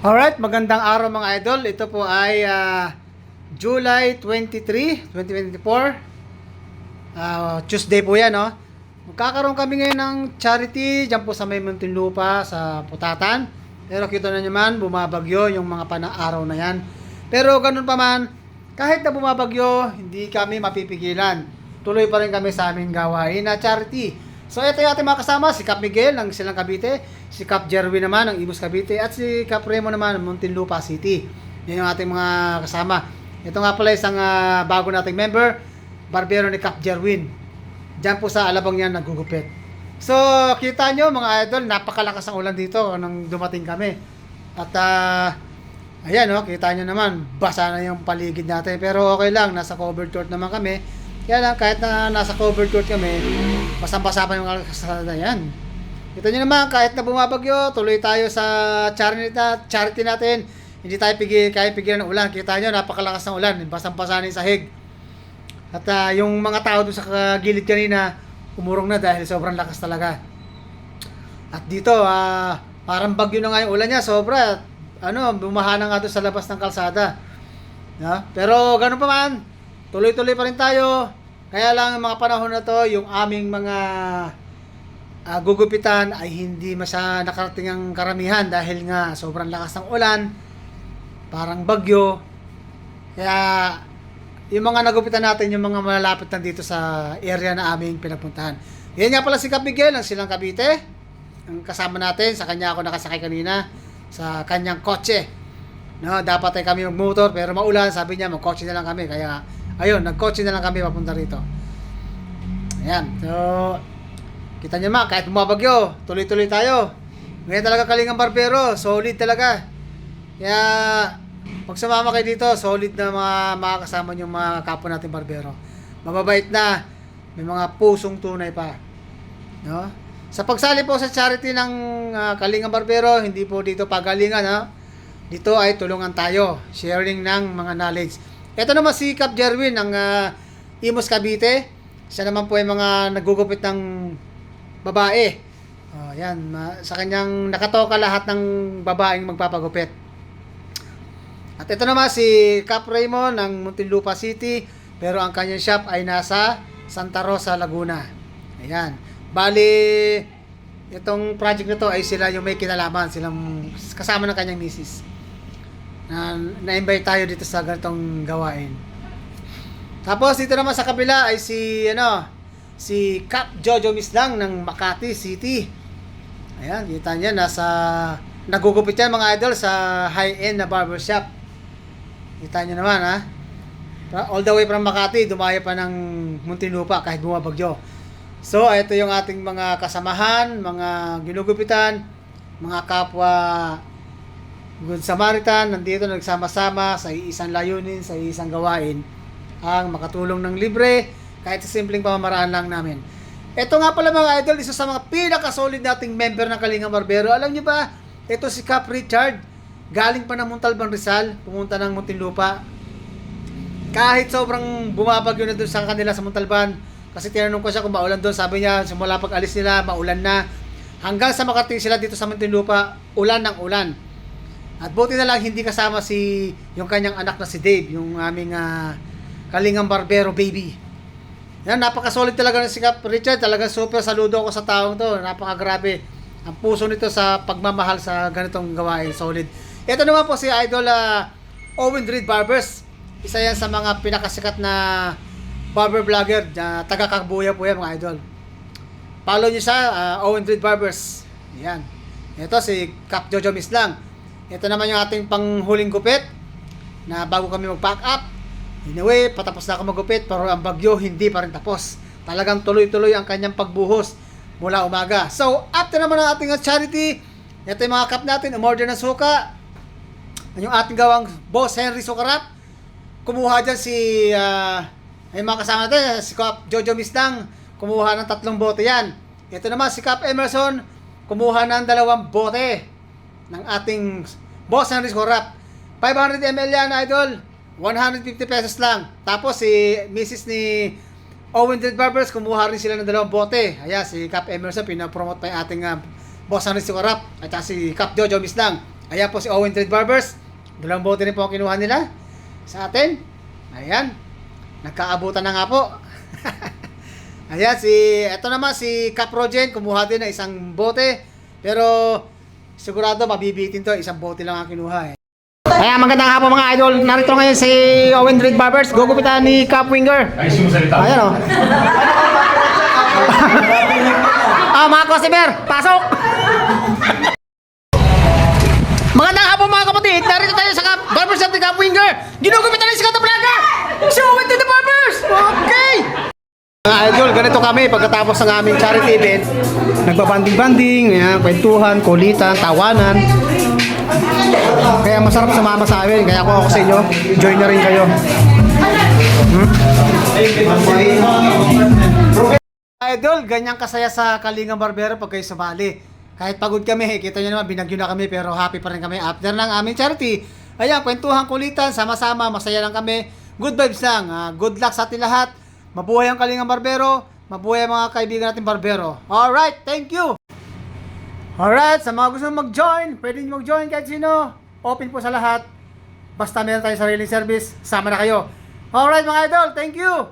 Alright, magandang araw mga idol. Ito po ay ah, July 23, 2024. Ah, Tuesday po yan, no? Magkakaroon kami ngayon ng charity dyan po sa may Muntinlupa sa Putatan. Pero kita na naman, bumabagyo yung mga panaaraw na yan. Pero ganun pa man, kahit na bumabagyo, hindi kami mapipigilan. Tuloy pa rin kami sa aming gawain na charity. So ito yung ating mga kasama, si Cap Miguel ng Silang Cavite, si Cap Jerwin naman ng Imus Cavite, at si Cap Remo naman ng Muntinlupa City. Yan yung ating mga kasama. Ito nga pala isang ah, bago nating member, barbero ni Cap Jerwin. Diyan po sa Alabang yan nagugupit. So, kita nyo mga idol, napakalakas ang ulan dito nang dumating kami. At ah, ayan oh, kita nyo naman, basa na yung paligid natin. Pero okay lang, nasa covered court naman kami. Kaya lang, kahit na nasa covered court kami, basang-basa pa yung na yan. Kita nyo naman, kahit na bumabagyo, tuloy tayo sa charity, na- charity natin. Hindi tayo pigil, kahit pigilan ng ulan. Kita nyo, napakalakas ng ulan. Basang-basa na yung sahig. At ah, yung mga tao doon sa gilid kanina, umurong na dahil sobrang lakas talaga. At dito, ah, parang bagyo na nga yung ulan niya, sobra. At, ano, bumaha na nga doon sa labas ng kalsada. No? Pero ganun pa man, tuloy-tuloy pa rin tayo. Kaya lang mga panahon na to, yung aming mga ah, gugupitan ay hindi masya nakarating ang karamihan dahil nga sobrang lakas ng ulan, parang bagyo. Kaya yung mga nagupitan natin, yung mga malalapit na dito sa area na aming pinapuntahan. Yan nga pala si Cap Miguel, ang silang Cavite. Ang kasama natin, sa kanya ako nakasakay kanina, sa kanyang kotse. No, dapat ay kami magmotor pero maulan, sabi niya magkotse na lang kami. Kaya ayun, nagkotse na lang kami papunta rito. Ayan. So kita niyo ma, kahit bumabagyo, tuloy-tuloy tayo. Ngayon talaga kalingang barbero, solid talaga. Kaya pag sumama kayo dito, solid na mga makakasama yung mga kapwa natin barbero. Mababait na, may mga pusong tunay pa. No? Sa pagsali po sa charity ng ah, Kalingang Barbero, hindi po dito pagalingan ha. Dito ay tulungan tayo, sharing ng mga knowledge. Ito naman si Cap Jerwin ng ah, Imos Cavite. Siya naman po ay mga nagugupit ng babae. Oh, yan, ma- sa kanyang nakatoka lahat ng babaeng magpapagupit. At ito naman si Cap Raymond ng Muntinlupa City, pero ang kanyang shop ay nasa Santa Rosa, Laguna. Ayan. Bali, itong project na to ay sila yung may kinalaman, silang kasama ng kanyang misis. Na, na-invite tayo dito sa ganitong gawain. Tapos dito naman sa kabila ay si ano, si Cap Jojo Mislang ng Makati City. Ayan, kita niya nasa nagugupit yan mga idol sa high-end na barbershop. Kita niyo naman ha. All the way from Makati, dumayo pa ng Muntinlupa kahit bumabagyo. So, ito yung ating mga kasamahan, mga ginugupitan, mga kapwa Good Samaritan, nandito nagsama-sama sa isang layunin, sa isang gawain, ang makatulong ng libre, kahit sa simpleng pamamaraan lang namin. Ito nga pala mga idol, isa sa mga pinakasolid nating member ng Kalinga Barbero. Alam niyo ba, ito si Cap Richard, galing pa ng Montalban Rizal, pumunta ng Muntinlupa. Kahit sobrang bumabagyo na doon sa kanila sa Montalban, kasi tinanong ko siya kung maulan doon, sabi niya, simula pag alis nila, maulan na. Hanggang sa makarating sila dito sa Muntinlupa, ulan ng ulan. At buti na lang hindi kasama si yung kanyang anak na si Dave, yung aming ah, Kalingang Barbero baby. Yan, napaka-solid talaga ng si Cap Richard. Talagang super saludo ako sa taong to. Napaka-grabe. Ang puso nito sa pagmamahal sa ganitong gawain. Solid. Ito naman po si Idol ah, Owen Reed Barbers. Isa yan sa mga pinakasikat na barber vlogger. na taga-Kabuya po yan mga idol. Follow nyo siya, ah, Owen Reed Barbers. Yan. Ito si Cap Jojo Mislang. Ito naman yung ating panghuling gupit na bago kami mag-pack up. Anyway, patapos na ako magupit pero ang bagyo hindi pa rin tapos. Talagang tuloy-tuloy ang kanyang pagbuhos mula umaga. So, after naman ng ating charity, ito yung mga cup natin, umorder ng suka. Yung ating gawang Boss Henry Sukarap. Kumuha dyan si, ah, ay mga kasama natin, si Cap Jojo Misdang. Kumuha ng tatlong bote yan. Ito naman si Cap Emerson. Kumuha ng dalawang bote ng ating Boss Henry Sukarap. 500 ml yan, idol. 150 pesos lang. Tapos si Mrs. ni Owen Dead Barbers, kumuha rin sila ng dalawang bote. Ayan, si Cap Emerson, pinapromote pa yung ating uh, boss si Karap. At si Cap Jojo Mislang. Ayan po si Owen Trade Barbers. Dalawang bote rin po ang kinuha nila sa atin. Ayan. Nagkaabutan na nga po. Ayan, si, ito naman si Caprogen, kumuha din ng isang bote. Pero, sigurado mabibitin to, isang bote lang ang kinuha eh. Kaya magandang hapon mga idol. Narito ngayon si Owen Reed Barbers. Gugupitan ni Cap Winger. Ay, sumusalita. Ayan o. ah, mga customer, pasok! Magandang hapon mga kapatid. Narito tayo sa Cap- Barber Shop ni Cap Winger. Ginugupitan ni si Kata Braga. Si Owen to the Barbers. Okay! Mga kami pagkatapos ng aming charity event. Nagbabanding-banding, yan, kwentuhan, kulitan, tawanan. Kaya masarap sumama sa amin. Kaya kung ako sa inyo, join na rin kayo. Idol, ganyan kasaya sa Kalingang Barbero pag kayo sumali. Kahit pagod kami, kita nyo naman, binagyo na kami, pero happy pa rin kami after ng aming charity. Ayan, kwentuhan, kulitan, sama-sama, masaya lang kami. Good vibes lang. ah, good luck sa ating lahat. Mabuhay ang Kalingang Barbero. Mabuhay mga kaibigan natin Barbero. Alright, thank you! Alright, sa mga gusto mag-join, pwede nyo mag-join kahit sino. Open po sa lahat. Basta meron tayo sariling service, sama na kayo. Alright mga idol, thank you!